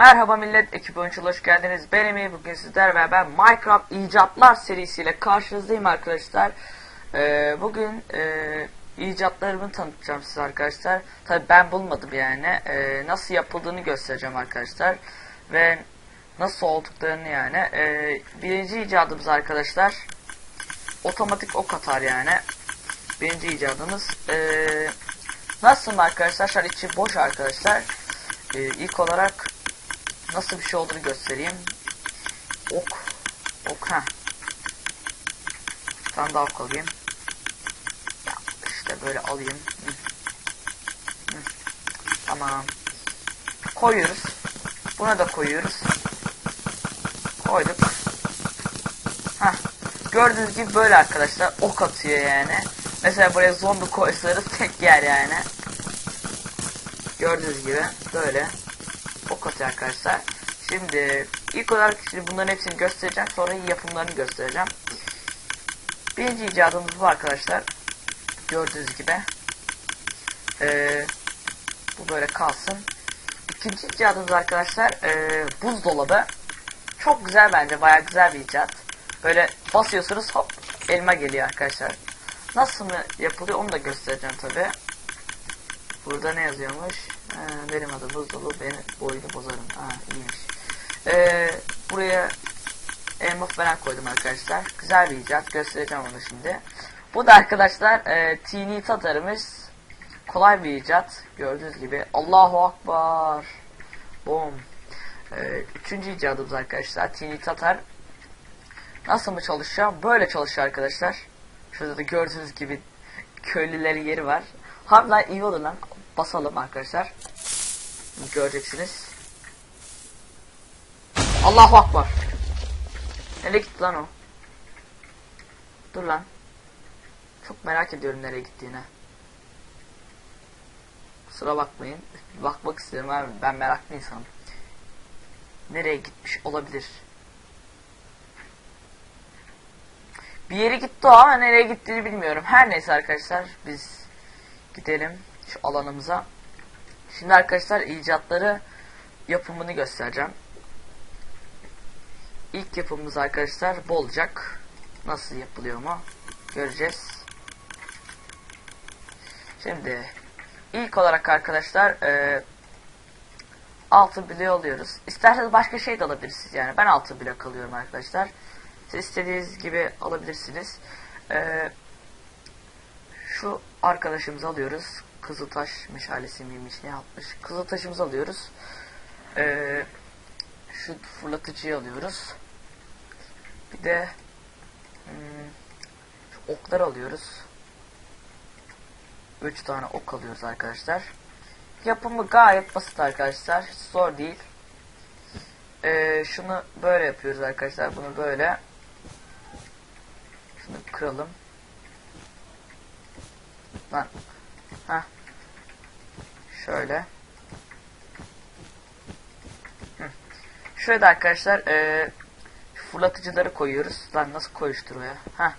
Merhaba millet, ekip oyuncular hoş geldiniz. Ben Emir, bugün sizlerle beraber Minecraft icatlar serisiyle karşınızdayım arkadaşlar. Ee, bugün e, icatlarımı tanıtacağım size arkadaşlar. Tabi ben bulmadım yani. Ee, nasıl yapıldığını göstereceğim arkadaşlar. Ve nasıl olduklarını yani. Ee, birinci icadımız arkadaşlar. Otomatik ok atar yani. Birinci icadımız. Ee, nasıl arkadaşlar? Şu içi boş arkadaşlar. Ee, ilk olarak nasıl bir şey olduğunu göstereyim. Ok. Ok ha. Bir tane daha ok alayım. Ya işte böyle alayım. Hı. Hı. Tamam. Koyuyoruz. Buna da koyuyoruz. Koyduk. Heh. Gördüğünüz gibi böyle arkadaşlar ok atıyor yani. Mesela buraya zombi koysanız tek yer yani. Gördüğünüz gibi böyle ok atıyor arkadaşlar. Şimdi ilk olarak şimdi bunların hepsini göstereceğim. Sonra yapımlarını göstereceğim. Birinci icadımız bu arkadaşlar. Gördüğünüz gibi. Ee, bu böyle kalsın. İkinci icadımız arkadaşlar ee, buzdolabı. Çok güzel bence. Baya güzel bir icat. Böyle basıyorsunuz hop elma geliyor arkadaşlar. Nasıl mı yapılıyor onu da göstereceğim tabi. Burada ne yazıyormuş? Benim adım buzdolabı beni boyunu bozarım. Ha iyiymiş. Ee, buraya elma falan koydum arkadaşlar. Güzel bir icat. Göstereceğim onu şimdi. Bu da arkadaşlar e, tini tatarımız. Kolay bir icat. Gördüğünüz gibi. Allahu Akbar. Boom. Ee, üçüncü icadımız arkadaşlar. Tini tatar. Nasıl mı çalışıyor? Böyle çalışıyor arkadaşlar. Şurada da gördüğünüz gibi köylülerin yeri var. Harbiden iyi olur lan. Basalım arkadaşlar. Göreceksiniz. Allahu Akbar. Nereye gitti lan o? Dur lan. Çok merak ediyorum nereye gittiğine. Kusura bakmayın. Bakmak istiyorum abi. Ben meraklı insanım. Nereye gitmiş olabilir? Bir yere gitti o ama nereye gittiğini bilmiyorum. Her neyse arkadaşlar biz gidelim şu alanımıza. Şimdi arkadaşlar icatları yapımını göstereceğim. İlk yapımımız arkadaşlar bu olacak. Nasıl yapılıyor mu? Göreceğiz. Şimdi ilk olarak arkadaşlar e, altı bloğu alıyoruz. İsterseniz başka şey de alabilirsiniz yani. Ben altı blok alıyorum arkadaşlar. Siz istediğiniz gibi alabilirsiniz. E, şu arkadaşımızı alıyoruz. Kızıltaş meşalesi miymiş ne yapmış. Kızıltaşımızı alıyoruz. Ee, şu fırlatıcıyı alıyoruz. Bir de hmm, oklar alıyoruz. 3 tane ok alıyoruz arkadaşlar. Yapımı gayet basit arkadaşlar. Hiç zor değil. Ee, şunu böyle yapıyoruz arkadaşlar. Bunu böyle. Şunu kıralım. Lan. Ha. Şöyle. Şöyle arkadaşlar e, fırlatıcıları koyuyoruz. Lan nasıl koyuştur o ya? Ha.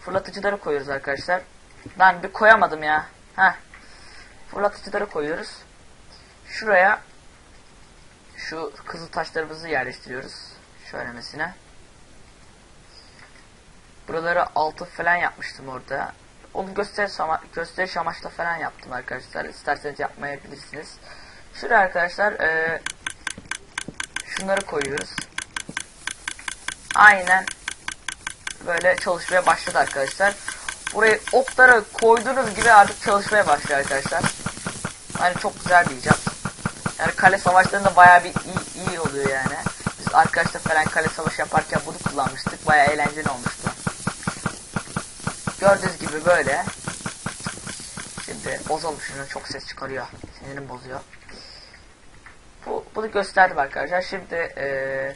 Fırlatıcıları koyuyoruz arkadaşlar. Lan bir koyamadım ya. Ha. Fırlatıcıları koyuyoruz. Şuraya şu kızıl taşlarımızı yerleştiriyoruz. Şöyle mesela. Buraları altı falan yapmıştım orada onu gösteriş, ama, gösteriş amaçla falan yaptım arkadaşlar. İsterseniz yapmayabilirsiniz. Şuraya arkadaşlar e, şunları koyuyoruz. Aynen böyle çalışmaya başladı arkadaşlar. Burayı okları koyduğunuz gibi artık çalışmaya başlıyor arkadaşlar. Yani çok güzel bir icat. Yani kale savaşlarında bayağı bir iyi, iyi oluyor yani. Biz arkadaşlar falan kale savaşı yaparken bunu kullanmıştık. Bayağı eğlenceli olmuştu. Gördüğünüz gibi böyle. Şimdi bozalım şunu çok ses çıkarıyor. Sinirim bozuyor. Bu, bunu gösterdim arkadaşlar. Şimdi ee,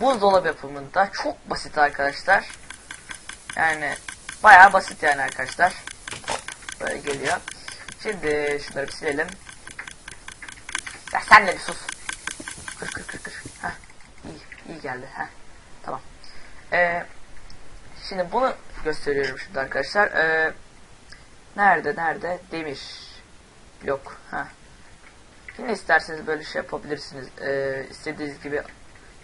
buzdolabı yapımında çok basit arkadaşlar. Yani bayağı basit yani arkadaşlar. Böyle geliyor. Şimdi şunları bir silelim. Ya sen de bir sus. Kır kır kır kır. Heh, iyi, iyi geldi. Heh, tamam. Eee Şimdi bunu gösteriyorum şimdi arkadaşlar. Ee, nerede nerede? Demir. Blok. Ha. Yine isterseniz böyle şey yapabilirsiniz. Ee, istediğiniz gibi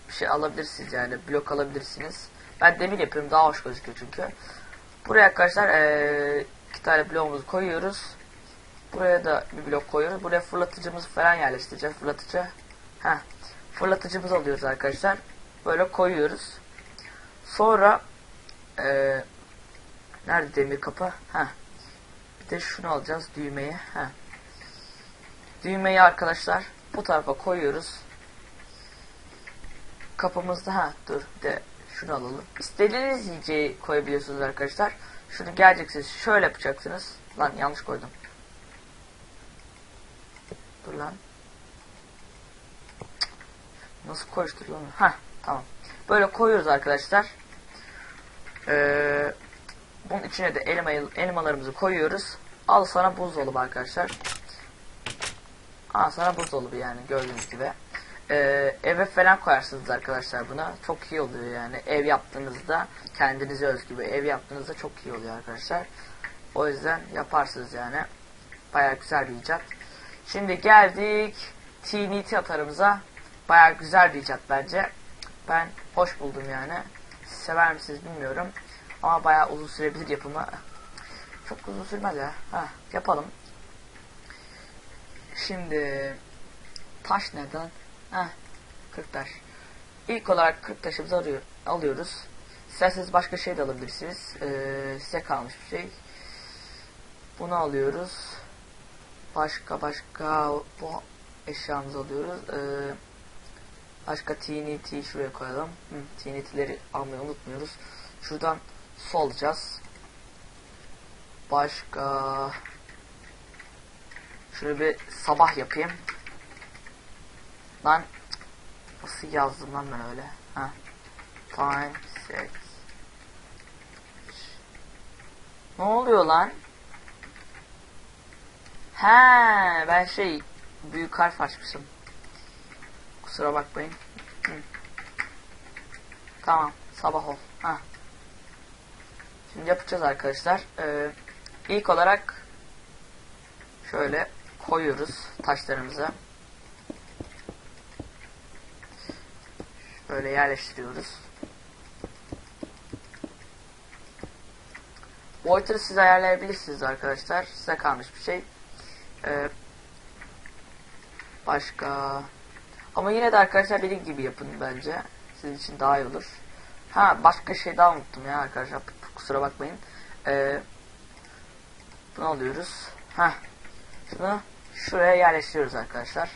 bir şey alabilirsiniz yani blok alabilirsiniz. Ben demir yapıyorum daha hoş gözüküyor çünkü. Buraya arkadaşlar ee, iki tane bloğumuzu koyuyoruz. Buraya da bir blok koyuyoruz. Buraya fırlatıcımızı falan yerleştireceğiz. Fırlatıcı. Heh. Fırlatıcımızı alıyoruz arkadaşlar. Böyle koyuyoruz. Sonra ee, nerede demir kapı? Heh. Bir de şunu alacağız düğmeyi. Heh. Düğmeyi arkadaşlar bu tarafa koyuyoruz. Kapımızda ha dur de şunu alalım. İstediğiniz yiyeceği koyabiliyorsunuz arkadaşlar. Şunu geleceksiniz şöyle yapacaksınız. Lan yanlış koydum. Dur lan. Nasıl koştur? Ha tamam. Böyle koyuyoruz arkadaşlar. Ee, bunun içine de elma, elmalarımızı koyuyoruz. Al sana buzdolabı arkadaşlar. Al sana buzdolabı yani gördüğünüz gibi. Ee, eve falan koyarsınız arkadaşlar buna. Çok iyi oluyor yani. Ev yaptığınızda kendinize özgü bir ev yaptığınızda çok iyi oluyor arkadaşlar. O yüzden yaparsınız yani. Baya güzel bir icat. Şimdi geldik TNT atarımıza. Baya güzel bir icat bence. Ben hoş buldum yani. Sever misiniz bilmiyorum. Ama baya uzun sürebilir yapımı. Çok uzun sürmez ya. Ha, yapalım. Şimdi taş neden? Ha, 40 taş. İlk olarak 40 taşımızı arıyor, alıyoruz. İsterseniz başka şey de alabilirsiniz. Ee, size kalmış bir şey. Bunu alıyoruz. Başka başka bu eşyamızı alıyoruz. Ee, başka TNT şuraya koyalım. Hı, TNT'leri almayı unutmuyoruz. Şuradan su alacağız. Başka şöyle bir sabah yapayım. Lan nasıl yazdım lan ben öyle? Ha. Time set. Ne oluyor lan? He, ben şey büyük harf açmışım. Kusura bakmayın. Hı. Tamam, sabah ol. Ha. Şimdi yapacağız arkadaşlar. Ee, ilk olarak şöyle koyuyoruz taşlarımızı. Böyle yerleştiriyoruz. Boyutunu siz ayarlayabilirsiniz arkadaşlar. Size kalmış bir şey. Ee, başka ama yine de arkadaşlar dediğim gibi yapın bence. Sizin için daha iyi olur. Ha başka şey daha unuttum ya arkadaşlar. Kusura bakmayın. Ee, bunu alıyoruz. Ha şunu şuraya yerleştiriyoruz arkadaşlar.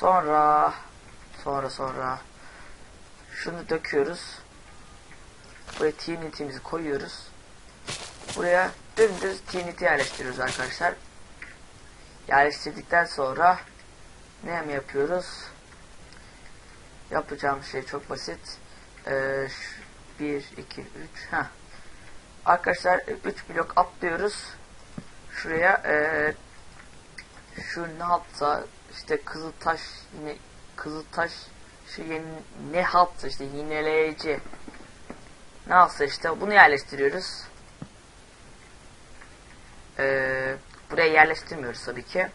Sonra sonra sonra şunu döküyoruz. Buraya TNT'mizi koyuyoruz. Buraya dümdüz TNT yerleştiriyoruz arkadaşlar. Yerleştirdikten sonra ne yapıyoruz? Yapacağım şey çok basit. Ee, 1, 2, 3. Heh. Arkadaşlar 3 blok atlıyoruz. Şuraya ee, şu ne yapsa işte kızıl taş yine kızıl taş şu yeni ne haltsa işte yineleyici ne yapsa işte bunu yerleştiriyoruz. Ee, buraya yerleştirmiyoruz tabii ki.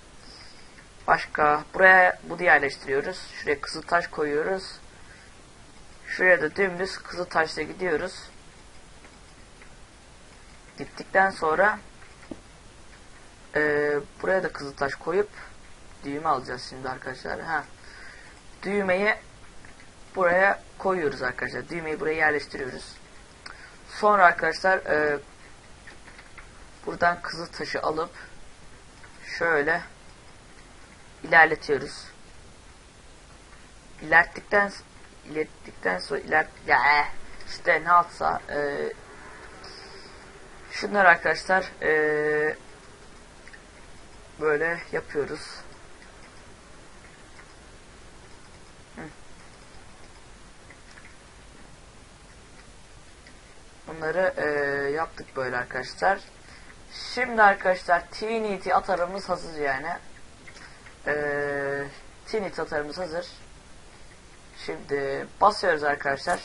Başka buraya bunu yerleştiriyoruz. Şuraya kızıl taş koyuyoruz. Şuraya da dümdüz kızıl taşla gidiyoruz. Gittikten sonra e, buraya da kızıl taş koyup düğme alacağız şimdi arkadaşlar. Ha. Düğmeyi buraya koyuyoruz arkadaşlar. Düğmeyi buraya yerleştiriyoruz. Sonra arkadaşlar e, buradan kızıl taşı alıp şöyle ilerletiyoruz. İlerlettikten ilerlettikten sonra iler ya işte ne yapsa e, şunlar arkadaşlar e, böyle yapıyoruz. Bunları e, yaptık böyle arkadaşlar. Şimdi arkadaşlar TNT atarımız hazır yani. Ee, TNT atarımız hazır. Şimdi basıyoruz arkadaşlar.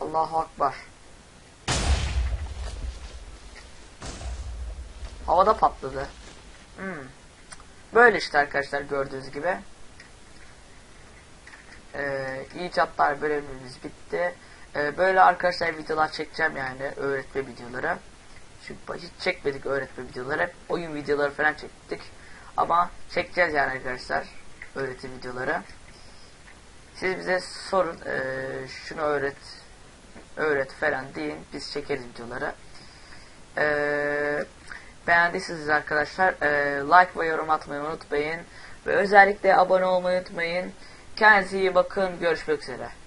Allahu Akbar. Havada patladı. Hmm. Böyle işte arkadaşlar gördüğünüz gibi. Ee, icatlar bölümümüz bitti. Ee, böyle arkadaşlar videolar çekeceğim yani öğretme videoları. Çünkü hiç çekmedik öğretme videoları. Hep oyun videoları falan çektik. Ama çekeceğiz yani arkadaşlar öğretim videoları. Siz bize sorun ee, şunu öğret öğret falan deyin. Biz çekeriz videoları. Ee, beğendiyseniz arkadaşlar ee, like ve yorum atmayı unutmayın. Ve özellikle abone olmayı unutmayın. Kendinize iyi bakın. Görüşmek üzere.